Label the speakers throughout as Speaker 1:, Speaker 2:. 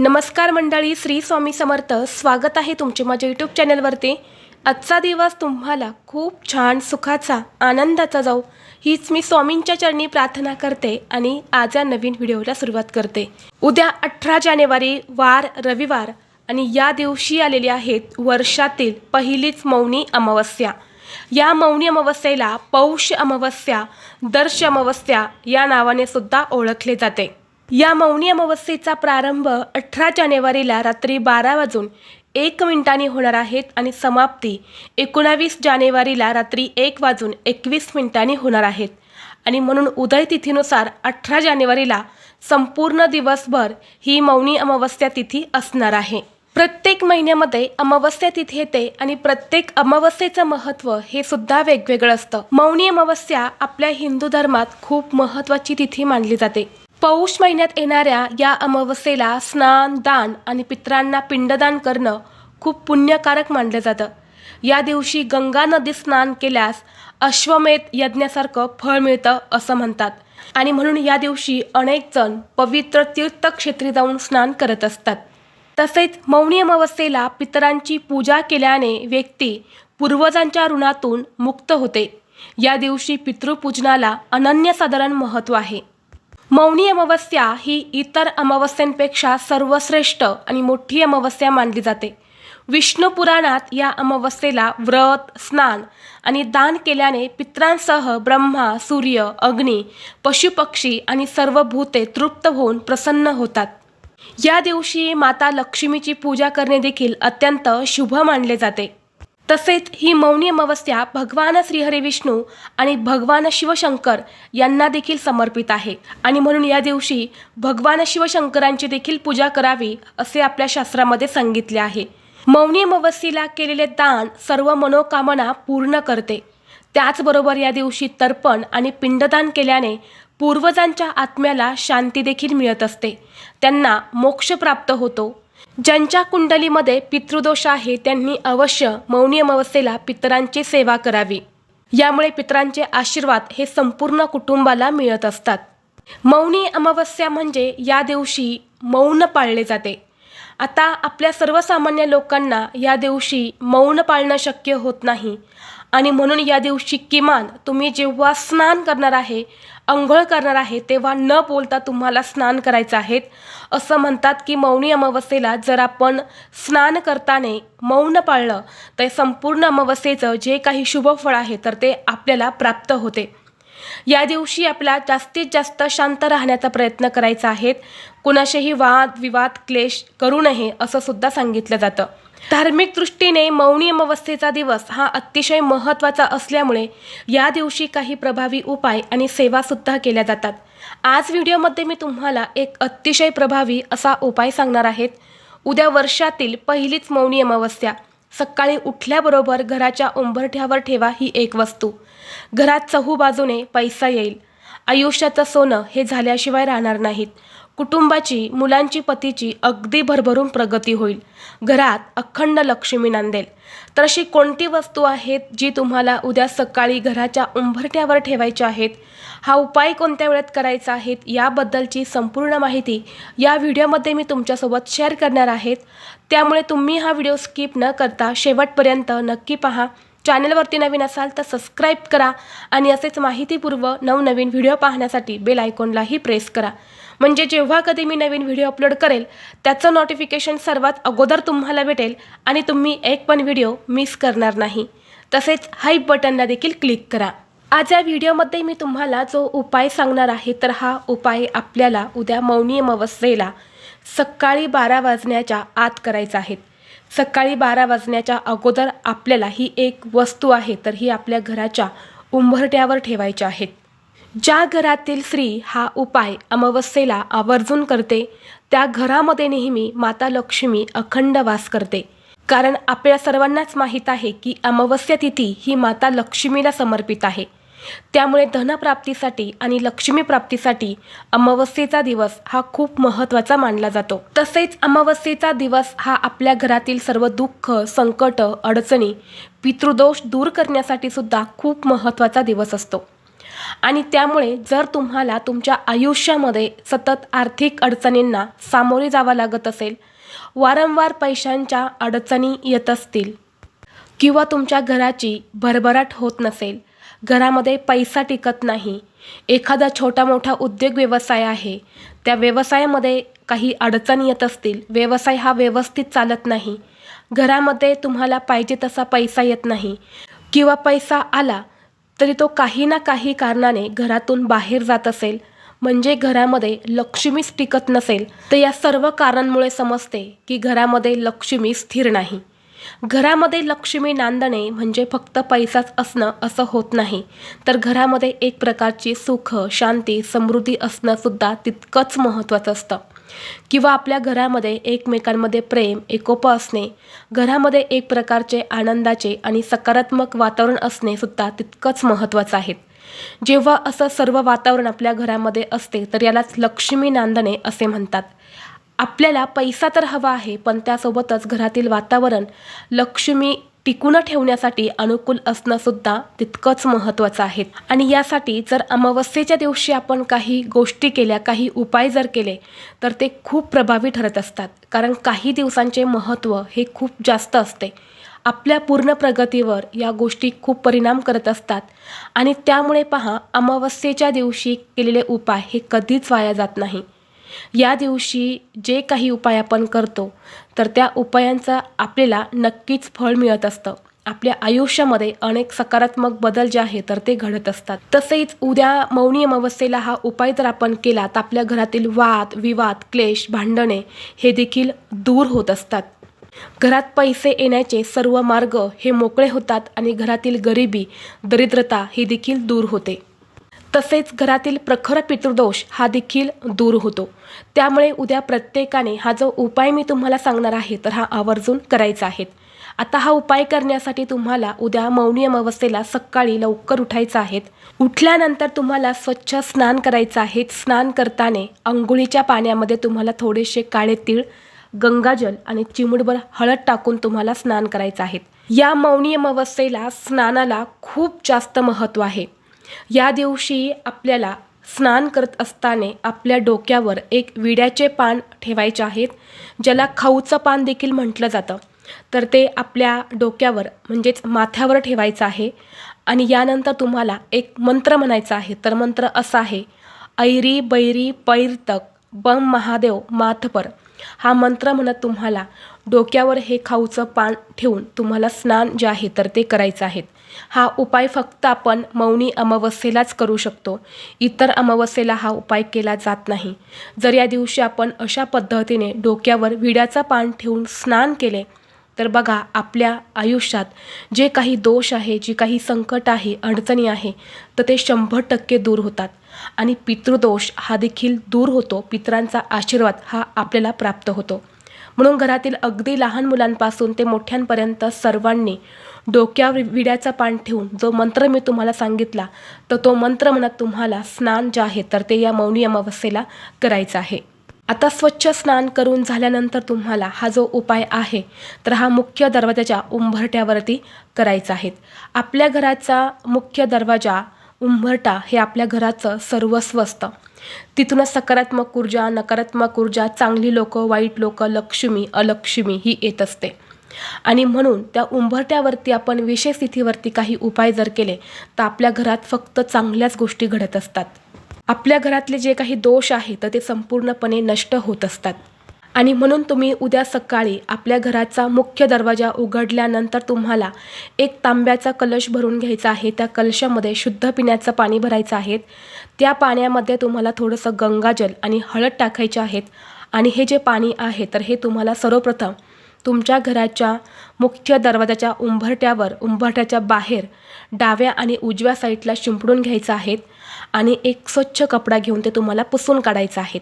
Speaker 1: नमस्कार मंडळी श्री स्वामी समर्थ. स्वागत आहे तुमचे माझ्या यूट्यूब चॅनलवरती आजचा दिवस तुम्हाला खूप छान सुखाचा आनंदाचा जाऊ. हीच मी स्वामींच्या चरणी प्रार्थना करते आणि आज या नवीन व्हिडिओला सुरुवात करते. उद्या अठरा जानेवारी वार रविवार आणि या दिवशी आलेली आहेत वर्षातील पहिलीच मौनी अमावस्या. या मौनी अमावस्येला पौष अमावस्या दर्श अमावस्या या नावाने सुद्धा ओळखले जाते. या मौनी अमावस्येचा प्रारंभ अठरा जानेवारीला रात्री बारा वाजून एक मिनिटांनी होणार आहेत आणि समाप्ती एकोणावीस जानेवारीला रात्री एक वाजून एकवीस मिनिटांनी होणार आहेत आणि म्हणून उदय तिथीनुसार अठरा जानेवारीला संपूर्ण दिवसभर ही मौनी अमावस्या तिथी असणार आहे. प्रत्येक महिन्यामध्ये अमावस्या तिथी येते आणि प्रत्येक अमावस्येचं महत्त्व हे सुद्धा वेगवेगळं असतं. मौनी अमावस्या आपल्या हिंदू धर्मात खूप महत्त्वाची तिथी मानली जाते. पौष महिन्यात येणाऱ्या या अमावस्येला स्नान दान आणि पित्रांना पिंडदान करणं खूप पुण्यकारक मानलं जातं. या दिवशी गंगा नदीत स्नान केल्यास अश्वमेध यज्ञासारखं फळ मिळतं असं म्हणतात. आणि म्हणून या दिवशी अनेक जण पवित्र तीर्थक्षेत्री जाऊन स्नान करत असतात. तसेच मौनी अमावस्येला पितरांची पूजा केल्याने व्यक्ती पूर्वजांच्या ऋणातून मुक्त होते. या दिवशी पितृपूजनाला अनन्यसाधारण महत्त्व आहे. मौनी अमावस्या ही इतर अमावस्यांपेक्षा सर्वश्रेष्ठ आणि मोठी अमावस्या मानली जाते. विष्णू पुराणात या अमावस्येला व्रत स्नान आणि दान केल्याने पित्रांसह ब्रह्मा सूर्य अग्नी पशुपक्षी आणि सर्व भूते तृप्त होऊन प्रसन्न होतात. या दिवशी माता लक्ष्मीची पूजा करणे देखील अत्यंत शुभ मानले जाते. तसेच ही मौनी अमावस्या भगवान श्रीहरी विष्णू आणि भगवान शिवशंकर यांना देखील समर्पित आहे. आणि म्हणून या दिवशी भगवान शिवशंकरांची देखील पूजा करावी असे आपल्या शास्त्रामध्ये सांगितले आहे. मौनी अमावस्येला केलेले दान सर्व मनोकामना पूर्ण करते. त्याचबरोबर या दिवशी तर्पण आणि पिंडदान केल्याने पूर्वजांच्या आत्म्याला शांती देखील मिळत असते. त्यांना मोक्ष प्राप्त होतो. ज्यांच्या कुंडलीमध्ये पितृदोष आहे त्यांनी अवश्य मौनी अमावस्येला पितरांची सेवा करावी. यामुळे पितरांचे आशीर्वाद हे संपूर्ण कुटुंबाला मिळत असतात. मौनी अमावस्या म्हणजे या दिवशी मौन पाळले जाते. आता आपल्या सर्वसामान्य लोकांना या दिवशी मौन पाळणं शक्य होत नाही. आणि म्हणून या दिवशी किमान तुम्ही जेव्हा स्नान करणार आहे अंघोळ करणार आहे तेव्हा न बोलता तुम्हाला स्नान करायचं आहे. असं म्हणतात की मौनी अमावस्येला जर आपण स्नान करताना मौन पाळलं तर संपूर्ण अमावस्येचं जे काही शुभफळ आहे तर ते आपल्याला प्राप्त होते. या दिवशी आपला जास्तीत जास्त शांत राहण्याचा प्रयत्न करायचा आहे. कुणाशीही वाद विवाद क्लेश करू नये असं सुद्धा सांगितलं जातं. धार्मिक दृष्टीने मौनी अमावस्येचा दिवस हा अतिशय महत्त्वाचा असल्यामुळे या दिवशी काही प्रभावी उपाय आणि सेवासुद्धा केल्या जातात. आज व्हिडिओमध्ये मी तुम्हाला एक अतिशय प्रभावी असा उपाय सांगणार आहेत. उद्या वर्षातील पहिलीच मौनी अमावस्या. सकाळी उठल्याबरोबर घराच्या उंबरठ्यावर ठेवा ही एक वस्तू. घरात चहू बाजूने पैसा येईल. आयुष्याचं सोनं हे झाल्याशिवाय राहणार नाहीत. कुटुंबाची मुलांची पतीची अगदी भरभरून प्रगती होईल. घरात अखंड लक्ष्मी नांदेल. तर अशी कोणती वस्तू आहेत जी तुम्हाला उद्या सकाळी घराच्या उंबरठ्यावर ठेवायच्या आहेत? हा उपाय कोणत्या वेळेत करायचा आहेत? याबद्दलची संपूर्ण माहिती या व्हिडिओमध्ये मी तुमच्यासोबत शेअर करणार आहेत. त्यामुळे तुम्ही हा व्हिडिओ स्किप न करता शेवटपर्यंत नक्की पहा. चॅनलवरती नवीन असाल तर सबस्क्राईब करा आणि असेच माहितीपूर्व नवनवीन व्हिडिओ पाहण्यासाठी बेल आयकॉनलाही प्रेस करा. म्हणजे जेव्हा कधी मी नवीन व्हिडिओ अपलोड करेल त्याचं नोटिफिकेशन सर्वात अगोदर तुम्हाला भेटेल आणि तुम्ही एक पण व्हिडिओ मिस करणार नाही. तसेच हाईप बटनला देखील क्लिक करा. आज या व्हिडिओमध्ये मी तुम्हाला जो उपाय सांगणार आहे तर हा उपाय आपल्याला उद्या मौनी अमावस्येला सकाळी बारा वाजण्याच्या आत करायचा आहे. सकाळी बारा वाजण्याच्या अगोदर आपल्याला ही एक वस्तू आहे तर ही आपल्या घराच्या उंबरट्यावर ठेवायच्या आहेत ज्या घरातील स्त्री हा उपाय अमावस्येला आवर्जून करते त्या घरामध्ये नेहमी माता लक्ष्मी अखंड वास करते. कारण आपल्या सर्वांनाच माहीत आहे की अमावस्या तिथी ही माता लक्ष्मीला समर्पित आहे. त्यामुळे धनप्राप्तीसाठी आणि लक्ष्मीप्राप्तीसाठी अमावस्येचा दिवस हा खूप महत्त्वाचा मानला जातो. तसेच अमावस्येचा दिवस हा आपल्या घरातील सर्व दुःख संकट अडचणी पितृदोष दूर करण्यासाठी सुद्धा खूप महत्त्वाचा दिवस असतो. आणि त्यामुळे जर तुम्हाला तुमच्या आयुष्यामध्ये सतत आर्थिक अडचणींना सामोरे जावं लागत असेल वारंवार पैशांच्या अडचणी येत असतील किंवा तुमच्या घराची भरभराट होत नसेल घरामध्ये पैसा टिकत नाही एखादा छोटा मोठा उद्योग व्यवसाय आहे त्या व्यवसायामध्ये काही अडचणी येत असतील व्यवसाय हा व्यवस्थित चालत नाही घरामध्ये तुम्हाला पाहिजे तसा पैसा येत नाही किंवा पैसा आला तरी तो काही ना काही कारणाने घरातून बाहेर जात असेल म्हणजे घरामध्ये लक्ष्मीच टिकत नसेल तर या सर्व कारणांमुळे समजते की घरामध्ये लक्ष्मी स्थिर नाही. घरामध्ये लक्ष्मी नांदणे म्हणजे फक्त पैसाच असणं असं होत नाही. तर घरामध्ये एक प्रकारची सुख शांती समृद्धी असणं सुद्धा तितकंच महत्त्वाचं असतं. किंवा आपल्या घरामध्ये एकमेकांमध्ये प्रेम एकोपा असणे घरामध्ये एक प्रकारचे आनंदाचे आणि सकारात्मक वातावरण असणे सुद्धा तितकंच महत्त्वाचं आहे. जेव्हा असं सर्व वातावरण आपल्या घरामध्ये असते तर यालाच लक्ष्मी नांदणे असे म्हणतात. आपल्याला पैसा तर हवा आहे पण त्यासोबतच घरातील वातावरण लक्ष्मी टिकून ठेवण्यासाठी अनुकूल असणं सुद्धा तितकंच महत्त्वाचं आहे. आणि यासाठी जर अमावस्येच्या दिवशी आपण काही गोष्टी केल्या काही उपाय जर केले तर ते खूप प्रभावी ठरत असतात. कारण काही दिवसांचे महत्त्व हे खूप जास्त असते. आपल्या पूर्ण प्रगतीवर या गोष्टी खूप परिणाम करत असतात. आणि त्यामुळे पहा अमावस्येच्या दिवशी केलेले उपाय हे कधीच वाया जात नाही. या दिवशी जे काही उपाय आपण करतो तर त्या उपायांचा आपल्याला नक्कीच फळ मिळत असतं. आपल्या आयुष्यामध्ये अनेक सकारात्मक बदल जे आहे तर ते घडत असतात. तसेच उद्या मौनी अमावस्येला हा उपाय जर आपण केला तर आपल्या घरातील वाद विवाद क्लेश भांडणे हे देखील दूर होत असतात. घरात पैसे येण्याचे सर्व मार्ग हे मोकळे होतात आणि घरातील गरिबी दरिद्रता ही देखील दूर होते. तसेच घरातील प्रखर पितृदोष हा देखील दूर होतो. त्यामुळे उद्या प्रत्येकाने हा जो उपाय मी तुम्हाला सांगणार आहे तर हा आवर्जून करायचा आहे. आता हा उपाय करण्यासाठी तुम्हाला उद्या मौनी अमावस्येला सकाळी लवकर उठायचं आहे. उठल्यानंतर तुम्हाला स्वच्छ स्नान करायचं आहे. स्नान करताना अंघोळीच्या पाण्यामध्ये तुम्हाला थोडेसे काळे तीळ गंगाजल आणि चिमुडभर हळद टाकून तुम्हाला स्नान करायचं आहे. या मौनी अमावस्येला स्नानाला खूप जास्त महत्त्व आहे. या दिवशी आपल्याला स्नान करत असताना आपल्या डोक्यावर एक विड्याचे पान ठेवायचे आहेत ज्याला खाऊचं पान देखील म्हटलं जातं. तर ते आपल्या डोक्यावर म्हणजेच माथ्यावर ठेवायचं आहे आणि यानंतर तुम्हाला एक मंत्र म्हणायचा आहे. तर मंत्र असा आहे ऐरी बैरी पैरतक बम महादेव माथपर हा मंत्र म्हणत तुम्हाला डोक्यावर हे खाऊचं पान ठेवून तुम्हाला स्नान जे आहे तर ते करायचं आहे. हा उपाय फक्त आपण मौनी अमावस्येलाच करू शकतो. इतर अमावस्येला हा उपाय केला जात नाही. जर या दिवशी आपण अशा पद्धतीने डोक्यावर विड्याचं पान ठेवून स्नान केले तर बघा आपल्या आयुष्यात जे काही दोष आहे जी काही संकट आहे अडचणी आहे तर ते शंभर टक्के दूर होतात. आणि पितृदोष हा देखील दूर होतो. पितरांचा आशीर्वाद हा आपल्याला प्राप्त होतो. म्हणून घरातील अगदी लहान मुलांपासून ते मोठ्यांपर्यंत सर्वांनी डोक्यावर विड्याचा पान ठेवून जो मंत्र मी तुम्हाला सांगितला तर तो मंत्र म्हणत तुम्हाला स्नान जे आहे तर ते या मौनी अमावस्येला करायचं आहे. आता स्वच्छ स्नान करून झाल्यानंतर तुम्हाला हा जो उपाय आहे तर हा मुख्य दरवाजाच्या उंबरट्यावरती करायचा आहे. आपल्या घराचा मुख्य दरवाजा उंबरटा हे आपल्या घराचं सर्वस्व असतं. तिथूनच सकारात्मक ऊर्जा नकारात्मक ऊर्जा चांगली लोकं वाईट लोकं लक्ष्मी अलक्ष्मी ही येत असते. आणि म्हणून त्या उंबरट्यावरती आपण विशेष स्थितीवरती काही उपाय जर केले तर आपल्या घरात फक्त चांगल्याच गोष्टी घडत असतात. आपल्या घरातले जे काही दोष आहे तर ते संपूर्णपणे नष्ट होत असतात. आणि म्हणून तुम्ही उद्या सकाळी आपल्या घराचा मुख्य दरवाजा उघडल्यानंतर तुम्हाला एक तांब्याचा कलश भरून घ्यायचा आहे. त्या कलशामध्ये शुद्ध पिण्याचं पाणी भरायचं आहे. त्या पाण्यामध्ये तुम्हाला थोडंसं गंगाजल आणि हळद टाकायचे आहेत. आणि हे जे पाणी आहे तर हे तुम्हाला सर्वप्रथम तुमच्या घराच्या मुख्य दरवाजाच्या उंबरट्यावर उंबरट्याच्या बाहेर डाव्या आणि उजव्या साईडला शिंपडून घ्यायचं आहेत आणि एक स्वच्छ कपडा घेऊन ते तुम्हाला पुसून काढायचं आहेत.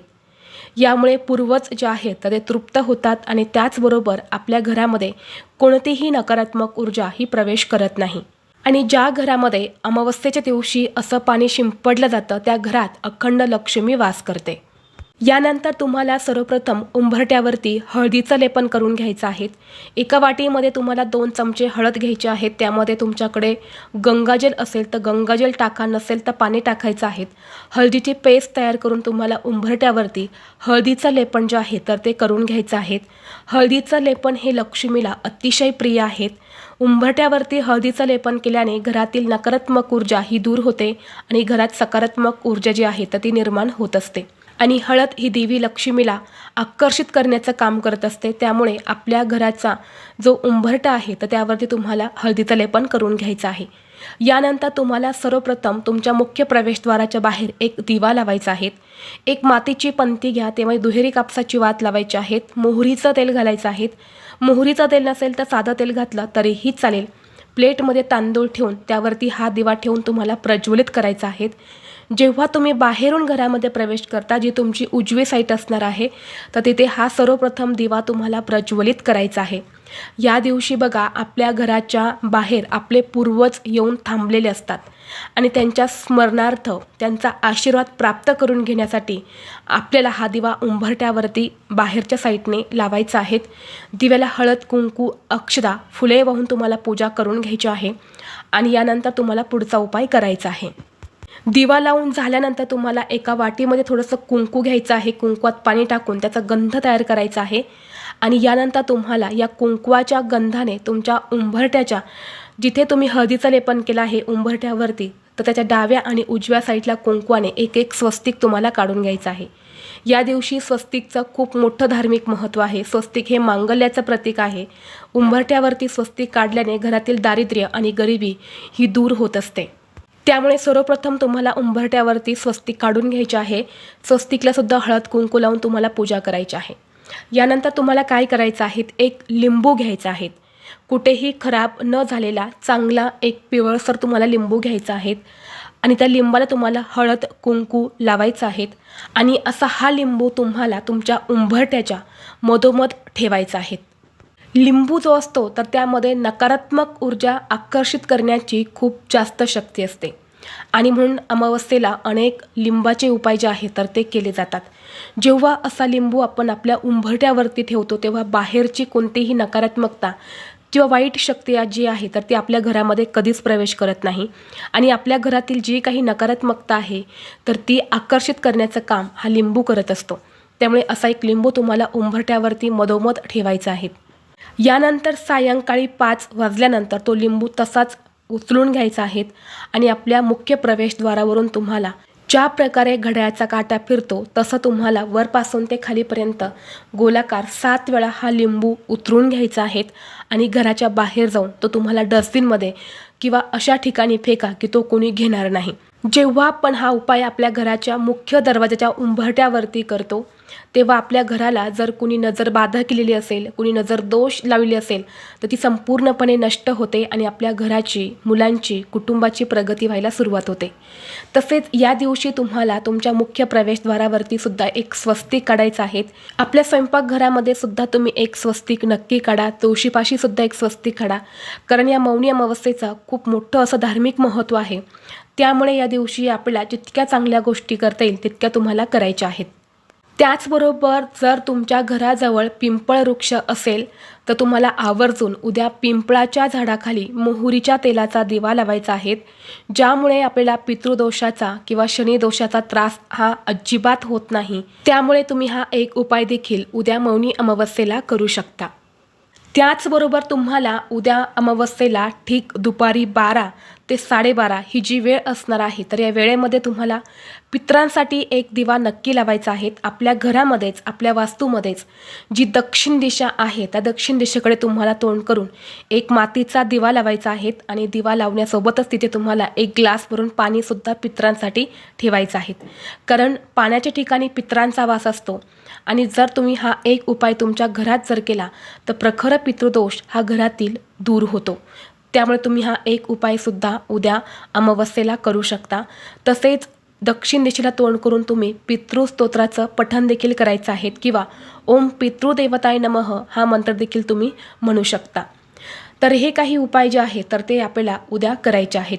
Speaker 1: यामुळे पूर्वज जे आहेत तर ते तृप्त होतात आणि त्याचबरोबर आपल्या घरामध्ये कोणतीही नकारात्मक ऊर्जा ही प्रवेश करत नाही. आणि ज्या घरामध्ये अमावस्येच्या दिवशी असं पाणी शिंपडलं जातं त्या घरात अखंड लक्ष्मी वास करते. यानंतर तुम्हाला सर्वप्रथम उंबरट्यावरती हळदीचं लेपन करून घ्यायचं आहे. एका वाटीमध्ये तुम्हाला दोन चमचे हळद घ्यायचे आहेत. त्यामध्ये तुमच्याकडे गंगाजल असेल तर गंगाजल टाका नसेल तर पाणी टाकायचं आहे. हळदीची पेस्ट तयार करून तुम्हाला उंबरट्यावरती हळदीचं लेपन जे आहे तर ते करून घ्यायचं आहे. हळदीचं लेपन हे लक्ष्मीला अतिशय प्रिय आहेत उंबरट्यावरती हळदीचं लेपन केल्याने घरातील नकारात्मक ऊर्जा ही दूर होते आणि घरात सकारात्मक ऊर्जा जी आहे तर ती निर्माण होत असते. आणि हळद ही देवी लक्ष्मीला आकर्षित करण्याचं काम करत असते. त्यामुळे आपल्या घराचा जो उंबरटा आहे तर त्यावरती तुम्हाला हळदीचं लेपन करून घ्यायचं आहे. यानंतर तुम्हाला सर्वप्रथम तुमच्या मुख्य प्रवेशद्वाराच्या बाहेर एक दिवा लावायचा आहे. एक मातीची पंती घ्या तेव्हा दुहेरी कापसाची वात लावायची आहेत मोहरीचं तेल घालायचं आहे. मोहरीचं तेल नसेल तर साधं तेल घातलं तरीही चालेल. प्लेटमध्ये तांदूळ ठेवून त्यावरती हा दिवा ठेवून तुम्हाला प्रज्वलित करायचा आहे. जेव्हा तुम्ही बाहेरून घरामध्ये प्रवेश करता जी तुमची उजवी साईट असणार आहे तर तिथे हा सर्वप्रथम दिवा तुम्हाला प्रज्वलित करायचा आहे. या दिवशी बघा आपल्या घराच्या बाहेर आपले पूर्वज येऊन थांबलेले असतात आणि त्यांच्या स्मरणार्थ त्यांचा आशीर्वाद प्राप्त करून घेण्यासाठी आपल्याला हा दिवा उंबरट्यावरती बाहेरच्या साईडने लावायचा आहे. दिव्याला हळद कुंकू अक्षदा फुले वाहून तुम्हाला पूजा करून घ्यायची आहे आणि यानंतर तुम्हाला पुढचा उपाय करायचा आहे. दिवा लावून झाल्यानंतर तुम्हाला एका वाटीमध्ये थोडंसं कुंकू घ्यायचं आहे. कुंकवात पाणी टाकून त्याचा गंध तयार करायचा आहे. आणि यानंतर तुम्हाला या कुंकवाच्या गंधाने तुमच्या उंबरट्याच्या जिथे तुम्ही हळदीचं लेपन केलं आहे उंबरट्यावरती तर त्याच्या डाव्या आणि उजव्या साईडला कुंकवाने एक एक स्वस्तिक तुम्हाला काढून घ्यायचं आहे. या दिवशी स्वस्तिकचं खूप मोठं धार्मिक महत्त्व आहे. स्वस्तिक हे मांगल्याचं प्रतीक आहे. उंबरट्यावरती स्वस्तिक काढल्याने घरातील दारिद्र्य आणि गरिबी ही दूर होत असते. त्यामुळे सर्वप्रथम तुम्हाला उंबरट्यावरती स्वस्तिक काढून घ्यायचे आहे. स्वस्तिकलासुद्धा हळद कुंकू लावून तुम्हाला पूजा करायची आहे. यानंतर तुम्हाला काय करायचं आहे? एक लिंबू घ्यायचा आहे. कुठेही खराब न झालेला चांगला एक पिवळसर तुम्हाला लिंबू घ्यायचा आहे. आणि त्या लिंबाला तुम्हाला हळद कुंकू लावायचं आहेत आणि असा हा लिंबू तुम्हाला तुमच्या उंबरट्याच्या मधोमध ठेवायचा आहे. लिंबू जो असतो तर त्यामध्ये नकारात्मक ऊर्जा आकर्षित करण्याची खूप जास्त शक्ती असते. आणि म्हणून अमावस्येला अनेक लिंबाचे उपाय जे आहेत तर ते केले जातात. जेव्हा असा लिंबू आपण आपल्या उंबरट्यावरती ठेवतो तेव्हा बाहेरची कोणतीही नकारात्मकता किंवा वाईट शक्ती जी आहे तर ती आपल्या घरामध्ये कधीच प्रवेश करत नाही. आणि आपल्या घरातील जी काही नकारात्मकता आहे तर ती आकर्षित करण्याचं काम हा लिंबू करत असतो. त्यामुळे असा एक लिंबू तुम्हाला उंबरट्यावरती मधोमध ठेवायचा आहे. यानंतर सायंकाळी पाच वाजल्यानंतर तो लिंबू तसाच उचलून घ्यायचा आहे आणि आपल्या मुख्य प्रवेशद्वारावरून तुम्हाला ज्या प्रकारे घड्याळाचा काटा फिरतो तसं तुम्हाला वरपासून ते खालीपर्यंत गोलाकार सात वेळा हा लिंबू उतरून घ्यायचा आहे आणि घराच्या बाहेर जाऊन तो तुम्हाला डस्टबिनमध्ये किंवा अशा ठिकाणी फेका की तो कोणी घेणार नाही. जेव्हा आपण हा उपाय आपल्या घराच्या मुख्य दरवाजाच्या उंबरट्यावरती करतो तेव्हा आपल्या घराला जर कुणी नजर बाधा केलेली असेल कुणी नजर दोष लावली असेल तर ती संपूर्णपणे नष्ट होते आणि आपल्या घराची मुलांची कुटुंबाची प्रगती व्हायला सुरुवात होते. तसेच या दिवशी तुम्हाला तुमच्या मुख्य प्रवेशद्वारावरती सुद्धा एक स्वस्तिक काढायचं आहेत आपल्या स्वयंपाकघरामध्ये सुद्धा तुम्ही एक स्वस्तिक नक्की काढा तुळशीपाशी सुद्धा एक स्वस्तिक काढा. कारण या मौनी अमावस्येचं खूप मोठं असं धार्मिक महत्त्व आहे. त्यामुळे या दिवशी आपल्याला जितक्या चांगल्या गोष्टी करता येईल तितक्या तुम्हाला करायच्या आहेत. त्याचबरोबर जर तुमच्या घराजवळ पिंपळ वृक्ष असेल तर तुम्हाला आवर्जून उद्या पिंपळाच्या झाडाखाली मोहरीच्या तेलाचा दिवा लावायचा आहे. ज्यामुळे आपल्याला पितृदोषाचा किंवा शनिदोषाचा त्रास हा अजिबात होत नाही. त्यामुळे तुम्ही हा एक उपाय देखील उद्या मौनी अमावस्येला करू शकता. त्याचबरोबर तुम्हाला उद्या अमावस्येला ठीक दुपारी बारा ते साडेबारा ही जी वेळ असणार आहे तर या वेळेमध्ये तुम्हाला पित्रांसाठी एक दिवा नक्की लावायचा आहे. आपल्या घरामध्येच आपल्या वास्तूमध्येच जी दक्षिण दिशा आहे त्या दक्षिण दिशेकडे तुम्हाला तोंड करून एक मातीचा दिवा लावायचा आहे आणि दिवा लावण्यासोबतच तिथे तुम्हाला एक ग्लास भरून पाणीसुद्धा पित्रांसाठी ठेवायचं आहे. कारण पाण्याच्या ठिकाणी पित्रांचा वास असतो आणि जर तुम्ही हा एक उपाय तुमच्या घरात जर केला तर प्रखर पितृदोष हा घरातील दूर होतो. त्यामुळे तुम्ही हा एक उपायसुद्धा उद्या अमावस्येला करू शकता. तसेच दक्षिण दिशेला तोंड करून तुम्ही पितृस्तोत्राचं पठण देखील करायचं आहे किंवा ओम पितृदेवताय नमः हा मंत्र देखील तुम्ही म्हणू शकता. तर हे काही उपाय जे आहेत तर ते आपल्याला उद्या करायचे आहेत.